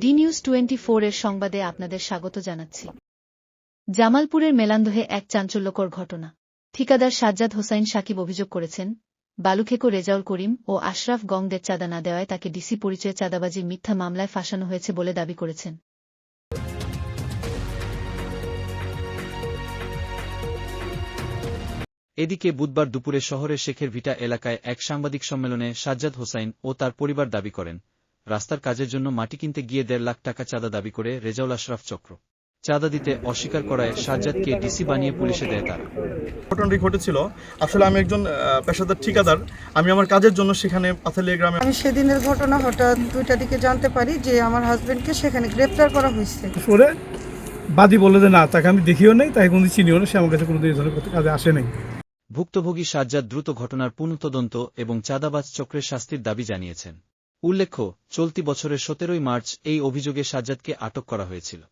D news twenty এর সংবাদে আপনাদের স্বাগত জানাচ্ছি। জামালপুরের মেলান্দহে এক চাঞ্চল্যকর ঘটনা। ঠিকাদার সাজ্জাদ হোসাইন সাকিব অভিযোগ করেছেন, বালুখেকো রেজাউল করিম ও আশরাফ গংদের চাঁদা না দেওয়ায় তাকে ডিসি পরিচয়ে চাঁদাবাজির মিথ্যা মামলায় ফাঁসানো হয়েছে বলে দাবি করেছেন। এদিকে বুধবার দুপুরে শহরের শেখের ভিটা এলাকায় এক সাংবাদিক সম্মেলনে সাজ্জাদ হোসাইন ও তার পরিবার দাবি করেন। রাস্তার কাজের জন্য মাটি কিনতে গিয়ে দেড় লাখ টাকা চাঁদা দাবি করে রেজাউল আশরাফ চক্র। চাঁদা দিতে অস্বীকার করায় সাজ্জাদকে ডিসি বানিয়ে পুলিশে দেয় তারা। ঘটনাটি ঘটেছিল। আসলে আমি একজন আহ, পেশাদার ঠিকাদার। আমি আমার কাজের জন্য সেখানে পাথালিয়া গ্রামে আমি সেদিনের ঘটনা হঠাৎ দুইটা দিকে জানতে পারি যে আমার হাজবেন্ডকে সেখানে গ্রেপ্তার করা হয়েছে। পরে বাদী বলল যে না তাকে আমি দেখিও নাই তাকে কোনো চিনিও না সে আমার কাছে কোনোদিন এই ধরনের কাজে আসে নাই। ভুক্তভোগী সাজ্জাদ দ্রুত ঘটনার পূর্ণ তদন্ত এবং চাঁদাবাজ চক্রের শাস্তির দাবি জানিয়েছেন। উল্লেখ্য চলতি বছরের সতেরোই মার্চ এই অভিযোগে সাজ্জাদকে আটক করা হয়েছিল।